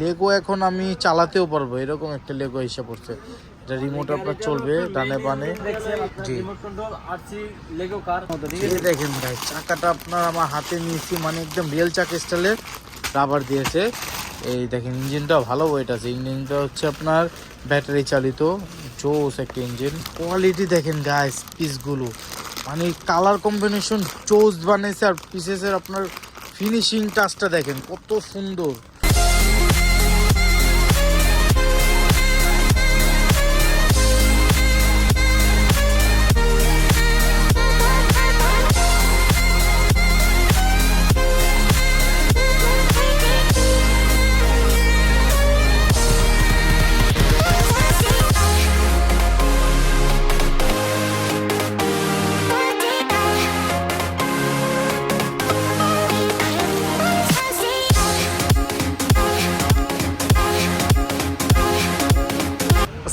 Lego এখন আমি চালাতেও পারব, এরকম একটা লেগো হিসাব করছে এটা রিমোট আপনার চলবে, ডানে বানে। দেখেন ভাই, চাকাটা আপনার আমার হাতে নিয়েছি মানে একদম রিয়েল চাকা স্টাইলের রাবার দিয়েছে। এই দেখেন ইঞ্জিনটা ভালো ওয়েট আছে। ইঞ্জিনটা হচ্ছে আপনার ব্যাটারি চালিত, জোস একটা ইঞ্জিন কোয়ালিটি দেখেন গাইস পিসগুলো মানে কালার কম্বিনেশন চোজ বানিয়েছে আর পিসেসের আপনার ফিনিশিং টাচটা দেখেন, কত সুন্দর।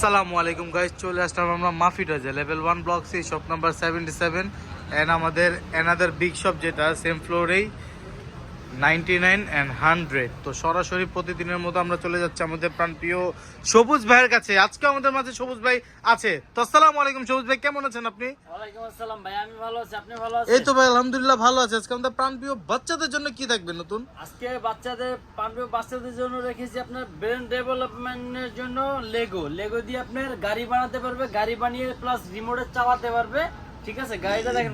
আসসালামু আলাইকুম গাইজ চলে আসলাম আমরা মাফিটাজে level one block C shop number seventy seven and আমাদের অ্যানাদার বিগ শপ যেটা সেম ফ্লোরেই নাইনটি নাইন অ্যান্ড হান্ড্রেড তো সরাসরি প্রতিদিনের মতো আমরা চলে যাচ্ছি আমাদের প্রাণপ্রিয় সবুজ ভাইয়ের কাছে। আজকে আমাদের মাঝে সবুজ ভাই আছে। তো আসসালামু আলাইকুম সবুজ ভাই কেমন আছেন আপনি? আসসালাম ভাই আমি ভালো আছি। আপনি ভালো আছেন? এই তো ভাই আলহামদুলিল্লাহ ভালো আছে। আজকে আমাদের প্রাণপ্রিয় বাচ্চাদের জন্য কি থাকবে নতুন? আজকে বাচ্চাদের পানবে বাচ্চাদের জন্য রেখেছি আপনার ব্রেন ডেভেলপমেন্টের জন্য লেগো লেগো দিয়ে আপনার গাড়ি বানাতে পারবে গাড়ি বানিয়ে প্লাস রিমোটে চালাতে পারবে।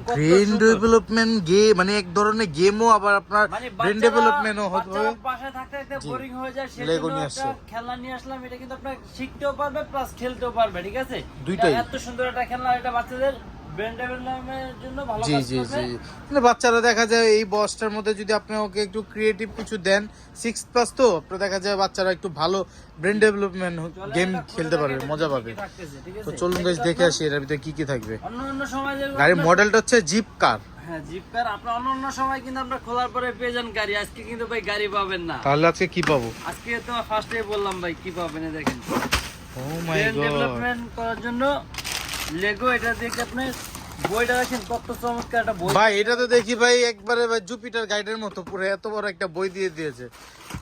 ব্রেন ডেভেলপমেন্ট গেম মানে এক ধরনের গেমও আবার আপনার ব্রেন ডেভেলপমেন্টও হবে বাসায় থাকতে থাকতে বোরিং হয়ে যায় সেটা নিয়ে আসছে। খেলনা নিয়ে আসলাম এটা কিন্তু আপনার শিখতেও পারবে প্লাস খেলতেও পারবে ঠিক আছে দুইটাই। এত সুন্দর একটা খেলনা এটা বাচ্চাদের জি জি জি। মানে বাচ্চারা দেখা যায় এই বয়সটার মধ্যে যদি আপনি ওকে একটু ক্রিয়েটিভ কিছু দেন সিক্স প্লাস তো আপনার দেখা যায় বাচ্চারা একটু ভালো ব্রেন ডেভেলপমেন্ট গেম খেলতে পারবে মজা পাবে। তো চলুন গাইজ দেখে আসি এর ভিতরে কি কি থাকবে। গাড়ির মডেলটা হচ্ছে জিপ কার হ্যাঁ জিপ কার আপনার অন্য অন্য সময় কিন্তু আপনার খোলার পরে পেয়ে যান গাড়ি। আজকে কিন্তু ভাই গাড়ি পাবেন না। তাহলে আজকে কি পাবো? আজকে তো ফার্স্টে বললাম ভাই কি পাবেন দেখেন। ও মাই গড ডেভেলপমেন্ট করার জন্য লেগো এটা দেখে আপনি বইটা দেখেন কত চমৎকার একটা বই। ভাই এটা তো দেখি ভাই একবারে ভাই জুপিটার গাইডের মতো পুরো এত বড় একটা বই দিয়ে দিয়েছে।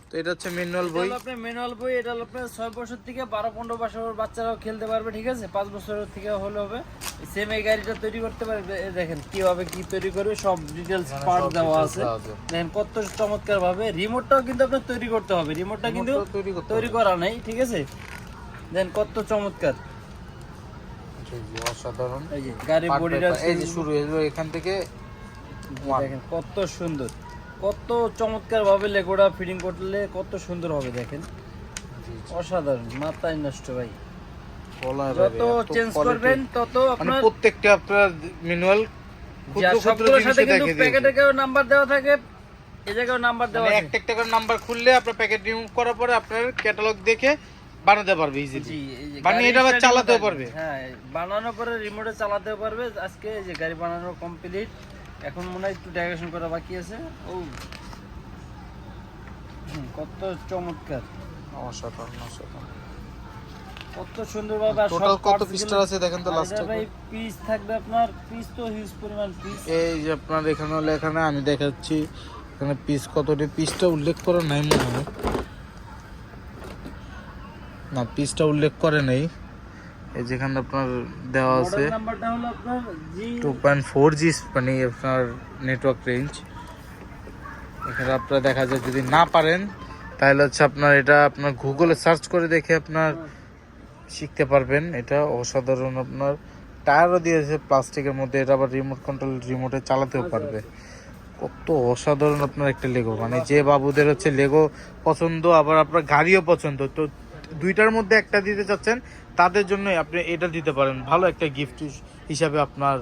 তো এটা হচ্ছে ম্যানুয়াল বই। আপনার ম্যানুয়াল বই এটা হলো আপনার ছয় বছর থেকে বারো পনেরো বছর বাচ্চারাও খেলতে পারবে ঠিক আছে? পাঁচ বছরের থেকে হলে হবে। সেম এই গাড়িটা তৈরি করতে পারবে দেখেন কীভাবে কি তৈরি করবে সব ডিটেলস পার্ট দেওয়া আছে। দেখেন কত চমৎকার ভাবে রিমোটটাও কিন্তু আপনার তৈরি করতে হবে রিমোটটা কিন্তু তৈরি তৈরি করা নেই ঠিক আছে? দেন কত চমৎকার। অসাধারণ এই যে গাড়ির বডিটা এই যে শুরু। হলো এখান থেকে দেখেন কত সুন্দর। কত চমৎকার ভাবে লেগোটা ফিটিং করলে কত সুন্দর হবে দেখেন। অসাধারণ মাথায় নষ্ট ভাই। যত চেঞ্জ করবেন তত মানে আপনার প্রত্যেকটা আপনার ম্যানুয়াল সবগুলোর সাথে কিন্তু প্যাকেটে নাম্বার দেওয়া থাকে এই জায়গায় নাম্বার দেওয়া মানে একটা একটা করে নাম্বার খুললে আপনার প্যাকেট রিমুভ করার পরে আপনার ক্যাটালগ দেখে বানাতে পারবে ইজিলি বানিয়ে এটা আবার চালাতেও পারবে। হ্যাঁ বানানোর পরে রিমোটে চালাতেও পারবে। আজকে এই যে গাড়ি বানানো কমপ্লিট এখন মনে হয় একটু ডেকোরেশন করা বাকি আছে। ও হুম, কত চমৎকার। অসাধারণ অসাধারণ। কত সুন্দর ভাবে আর টোটাল কত পিস্টার আছে দেখেন তো লাস্টে ভাই পিস থাকবে আপনার পিস তো হিউজ পরিমাণ পিস এই যে আপনার এখানে হলো এখানে আমি দেখাচ্ছি এখানে পিস কতটি? পিসটা উল্লেখ করা নাই মনে হয়। না পিসটা উল্লেখ করে নেই। এই যেখানে আপনার দেওয়া আছে। টু পয়েন্ট ফোর জি মানে আপনার নেটওয়ার্ক রেঞ্জ এখানে আপনার দেখা যায় যদি না পারেন তাহলে হচ্ছে আপনার এটা আপনার গুগলে সার্চ করে দেখে আপনার শিখতে পারবেন। এটা অসাধারণ আপনার টায়ারও দিয়েছে প্লাস্টিকের মধ্যে এটা আবার রিমোট কন্ট্রোল রিমোটে চালাতেও পারবে। কত অসাধারণ আপনার একটা লেগো মানে যে বাবুদের হচ্ছে লেগো পছন্দ আবার আপনার গাড়িও পছন্দ। তো দুইটার মধ্যে একটা দিতে চাচ্ছেন তাদের জন্য আপনি এটা দিতে পারেন। ভালো একটা গিফট হিসাবে আপনার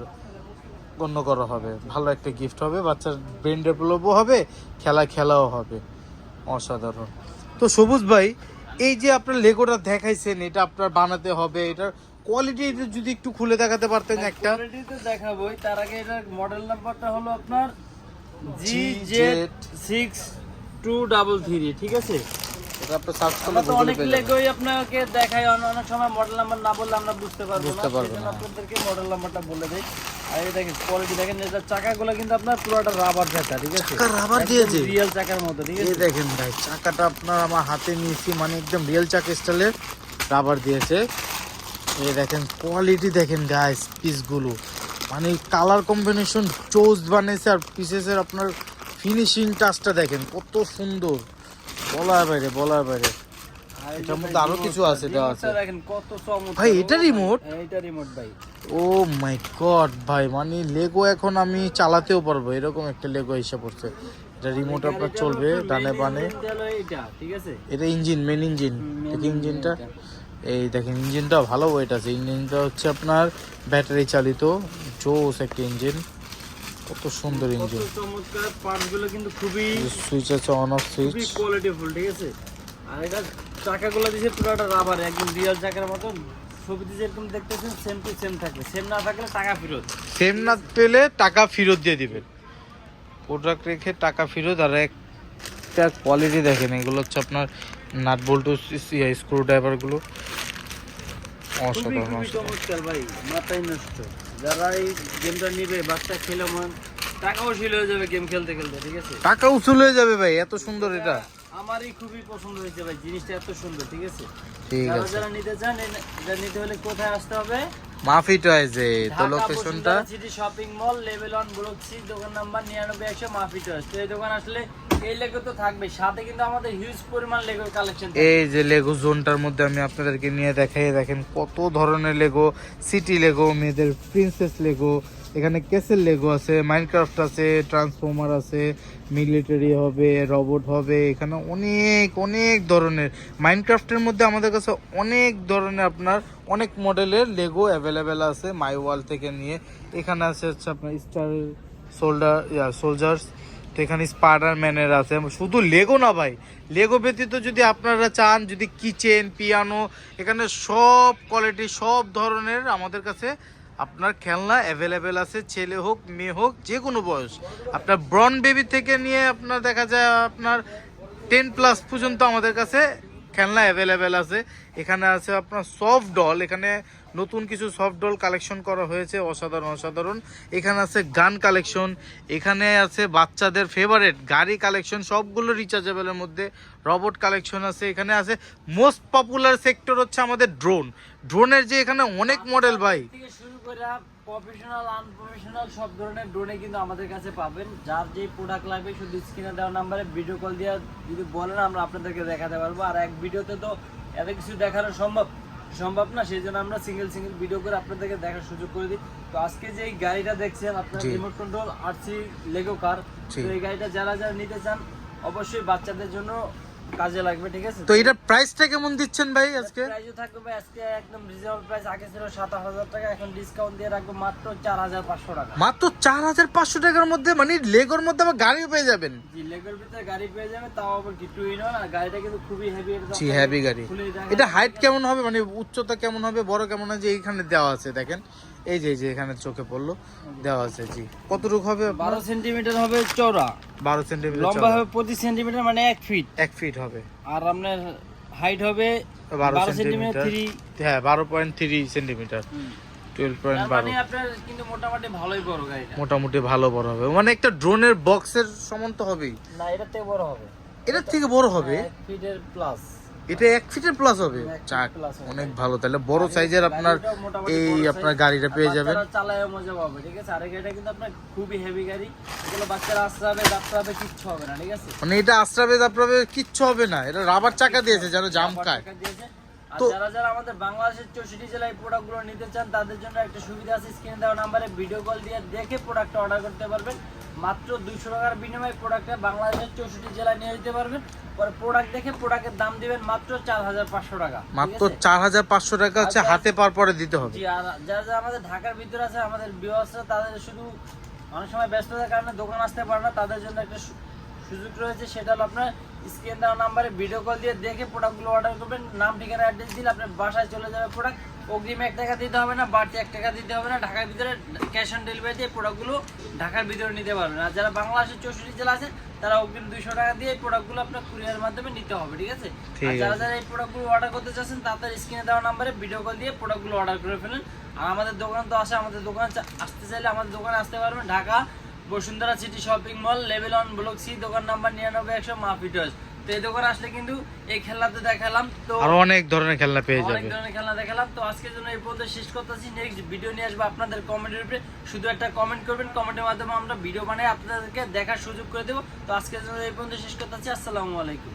গণ্য করা হবে। ভালো একটা গিফট হবে বাচ্চার ব্রেন ডেভেলপও হবে খেলা খেলাও হবে। অসাধারণ। তো সবুজ ভাই এই যে আপনার লেগোটা দেখাইছেন এটা আপনার বানাতে হবে এটার কোয়ালিটি যদি একটু খুলে দেখাতে পারতেন একটা। কোয়ালিটি তো দেখাবোই তার আগে এটার মডেল নাম্বারটা হলো আপনার G Z six two double three ঠিক আছে? এটা আপনার সার্চ করলে গুগলে অনেক আপনাকে সময় মডেল নাম্বার না বললে আমরা বুঝতে পারব না। বুঝতে পারব সেজন্য আপনাদেরকে মডেল নাম্বারটা বলে দেই। আর এই দেখেন কোয়ালিটি দেখেন এটা চাকাগুলো কিন্তু আপনার পুরোটা রাবার চাকা ঠিক আছে? চাকা দিয়েছে? রিয়েল চাকার মতো ঠিক এই আছে? দেখেন ভাই চাকাটা আপনার আমার হাতে নিয়েছি মানে একদম রিয়েল চাকা স্টাইলের রাবার দিয়েছে। এই দেখেন কোয়ালিটি দেখেন গাইস পিসগুলো মানে কালার কম্বিনেশন চোজ বানিয়েছে আর পিসেসের আপনার ফিনিশিং টাচটা দেখেন কত সুন্দর। বলার বাইরে বলার বাইরে। এটার মধ্যে আরও কিছু আছে, দেওয়া আছে। কত চমৎকার ভাই, এটা remote? হ্যাঁ, এটা রিমোট ভাই। ও মাই গড ভাই মানে লেগো এখন আমি চালাতেও পারব এরকম একটা লেগো এসে পড়ছে। এটা রিমোট আপনার চলবে ডানে বানে। এটা ইঞ্জিন মেন ইঞ্জিন দেখি ইঞ্জিনটা এই দেখেন ইঞ্জিনটা ভালো ওয়েট আছে। ইঞ্জিনটা হচ্ছে আপনার ব্যাটারি চালিত জোস একটা ইঞ্জিন কত সুন্দর ইঞ্জিন চমৎকার পার্টসগুলো কিন্তু খুবই সুইচ আছে অন অফ সুইচ খুবই কোয়ালিটিফুল ঠিক আছে? আর এটা চাকাগুলো দিছে পুরোটা রাবার একদম রিয়েল চাকার মতো। ছবিতে যেরকম দেখতেছেন সেম টু সেম থাকবে। সেম না থাকলে টাকা ফেরত। সেম না পেলে টাকা ফেরত দিয়ে দিবেন। প্রোডাক্ট রেখে টাকা ফেরত আর একটা কোয়ালিটি দেখেন এগুলো হচ্ছে আপনার নাট বল্টু স্ক্রু ড্রাইভারগুলো অসাধারণ। চমৎকার ভাই মাথায় নষ্ট। যারা এই গেমটা নিবে বাচ্চা খেলে মন টাকাও শিল হয়ে যাবে গেম খেলতে খেলতে ঠিক আছে? টাকা উসুল হয়ে যাবে ভাই এত সুন্দর এটা আমারই খুবই পছন্দ হয়েছে ভাই জিনিসটা এত সুন্দর ঠিক আছে? ঠিক যারা আছে। যারা নিতে চান এটা নিতে হলে কোথায় আসতে হবে? মাফি টয়েজে তো লোকেশনটা city shopping mall level one block C দোকান নাম্বার নিরানব্বই একশো মাফি টয়েস তো এই দোকান আসলে এই যে লেগো জোনটার মধ্যে আমি আপনাদেরকে নিয়ে দেখাই, দেখেন কত ধরনের লেগো সিটি লেগো মেয়েদের প্রিন্সেস লেগো এখানে কেসেল লেগো আছে মাইনক্রাফট আছে ট্রান্সফর্মার আছে মিলিটারি হবে রবট হবে, এখানে অনেক অনেক ধরনের। মাইনক্রাফটের মধ্যে আমাদের কাছে অনেক ধরনের আপনার, অনেক মডেলের লেগো অ্যাভেলেবেল আছে মাই ওয়াল থেকে নিয়ে। এখানে আছে হচ্ছে আপনার স্টার সোল্ডার সোলজার্স তো এখানে স্পাইডার ম্যানের আছে। শুধু লেগো না ভাই। লেগো ব্যতীত যদি আপনারা চান, যদি কিচেন পিয়ানো এখানে সব কোয়ালিটি সব ধরনের আমাদের কাছে আপনার খেলনা অ্যাভেলেবেল আছে। ছেলে হোক, মেয়ে হোক যে কোনো বয়স। আপনার ব্রন বেবি থেকে নিয়ে আপনার দেখা যায় আপনার টেন প্লাস পর্যন্ত আমাদের কাছে খেলনা অ্যাভেলেবেল আছে। এখানে আছে আপনার সফট ডল এখানে নতুন কিছু সফট ডল কালেকশন করা হয়েছে অসাধারণ অসাধারণ। এখানে আছে গান কালেকশন এখানে আছে বাচ্চাদের ফেভারেট গাড়ি কালেকশন সবগুলো রিচার্জেবলের মধ্যে। রবট কালেকশন আছে এখানে আছে। মোস্ট পপুলার সেক্টর হচ্ছে আমাদের ড্রোন ড্রোনের যে এখানে অনেক মডেল ভাই। প্রফেশনাল আনপ্রফেশনাল সব ধরনের ড্রোনে কিন্তু আমাদের কাছে পাবেন। যার যে প্রোডাক্ট লাগবে শুধু স্ক্রিনে দেওয়া নাম্বারে ভিডিও কল দিয়ে যদি বলেন আমরা আপনাদেরকে দেখাতে পারব। আর এক ভিডিওতে তো এত কিছু দেখানো সম্ভব। সম্ভব না সেই জন্য আমরা সিঙ্গেল সিঙ্গেল ভিডিও করে আপনাদেরকে দেখার সুযোগ করে দিই। তো আজকে যে এই গাড়িটা দেখছেন আপনার remote control RC lego car তো এই গাড়িটা যারা যারা নিতে চান অবশ্যই বাচ্চাদের জন্য কাজে লাগবে ঠিক আছে? তো এটার প্রাইসটা কেমন দিচ্ছেন ভাই আজকে? প্রাইসও থাকবে ভাই আজকে একদম রিজনেবল প্রাইস আগে ছিল সাত হাজার টাকা এখন ডিসকাউন্ট দিয়ে রাখব মাত্র চার হাজার পাঁচশো টাকা। মাত্র চার হাজার পাঁচশো টাকার মধ্যে মানে লেগোর মধ্যে আবার গাড়িও পেয়ে যাবেন? জি লেগের ভিতরে গাড়ি পেয়ে যাবে তাও আবার কি টু ইন আর গাড়িটা কিন্তু খুবই হেভি জি হেভি গাড়ি। এটা হাইট কেমন হবে? মানে উচ্চতা কেমন হবে? বড় কেমন হবে? যে এইখানে দেওয়া আছে দেখেন। এই যে এই যে এখানে চোখে পড়ল দেওয়া আছে জি। কতটুকু হবে বারো সেন্টিমিটার হবে চওড়া। বারো সেন্টিমিটার লম্বা হবে প্রতি সেন্টিমিটার মানে এক ফিট। এক ফিট হবে। আর আপনার হাইট হবে বারো সেন্টিমিটার। হ্যাঁ বারো পয়েন্ট থ্রি সেন্টিমিটার। মানে মোটামুটি ভালো বড় হবে। মানে একটা ড্রোনের বক্সের সমান তো হবেই। না এটার থেকে বড় হবে। এটার থেকে বড় হবে? এক ফিটের প্লাস এটা এক ফিটের প্লাস হবে। চাক অনেক ভালো। তাহলে বড় সাইজের আপনার এই আপনার গাড়িটা পেয়ে যাবেন। চালায়ও মজা পাবে ঠিক আছে? আর গাড়িটা কিন্তু আপনার খুবই হেভি গাড়ি। এগুলো বাচ্চারা আসতে হবে যাত্রা হবে কিচ্ছু হবে না ঠিক আছে? মানে এটা আশ্রাবে তাপরাবে কিচ্ছু হবে না। এটা রাবার চাকা দিয়েছে যেন জাম খায়। তো- যারা যারা আমাদের বাংলাদেশের চৌষট্টি জেলায় প্রোডাক্টগুলো নিতে চান তাদের জন্য একটা সুবিধা আছে স্ক্রিনে দেওয়া নাম্বারে ভিডিও কল দিয়ে দেখে প্রোডাক্টটা অর্ডার করতে পারবেন। মাত্র দুইশো টাকার বিনিময়ে প্রোডাক্টটা বাংলাদেশের চৌষট্টি জেলায় নিয়ে যেতে পারবেন। পরে প্রোডাক্ট দেখে প্রোডাক্টের দাম দিবেন মাত্র চার হাজার পাঁচশো টাকা মাত্র চার হাজার পাঁচশো টাকা হচ্ছে হাতে পার পরে দিতে হবে। আর যারা যারা আমাদের ঢাকার ভিতরে আছে আমাদের তাদের শুধু অনেক সময় ব্যস্ততার কারণে দোকান আসতে পারে না তাদের জন্য একটা সুযোগ রয়েছে সেটা হলো আপনার স্ক্রিন দেওয়া নাম্বারে ভিডিও কল দিয়ে দেখে প্রোডাক্টগুলো অর্ডার করবেন। নাম ঠিকানা অ্যাড্রেস দিলে আপনার বাসায় চলে যাবে প্রোডাক্ট অগ্রিম এক টাকা দিতে হবে না বাড়তি এক টাকা দিতে হবে না ঢাকার ভিতরে ক্যাশ অন ডেলিভারি দিয়ে প্রোডাক্টগুলো ঢাকার ভিতরে নিতে পারবেন। আর যারা বাংলাদেশের চৌষট্টি জেলা আছে তারা অগ্রিম দুইশো টাকা দিয়ে এই প্রোডাক্টগুলো আপনার কুরিয়ার মাধ্যমে নিতে হবে ঠিক আছে? আর যারা যারা এই প্রোডাক্টগুলো অর্ডার করতে চাচ্ছেন তাড়াতাড়ি স্ক্রিনে দেওয়া নাম্বারে ভিডিও কল দিয়ে প্রোডাক্টগুলো অর্ডার করে ফেলেন। আর আমাদের দোকান তো আসে আমাদের দোকানে আসতে চাইলে আমাদের দোকানে আসতে পারবেন। Dhaka Bashundhara city shopping mall level one block C দোকান নাম্বার নিরানব্বই একশো মাফিটস। তো এই দোকানে আসলে কিন্তু এই খেলাতে দেখালাম তো আরও অনেক ধরনের খেলনা পেয়ে অনেক ধরনের খেলনা দেখালাম। তো আজকের জন্য এই পর্যন্ত শেষ করতেছি। নেক্সট ভিডিও নিয়ে আসব আপনাদের কমেন্টের উপরে। শুধু একটা কমেন্ট করবেন কমেন্টের মাধ্যমে আমরা ভিডিও বানিয়ে আপনাদেরকে দেখার সুযোগ করে দেবো। তো আজকের জন্য এই পর্যন্ত শেষ করতেছি। আসসালামু আলাইকুম।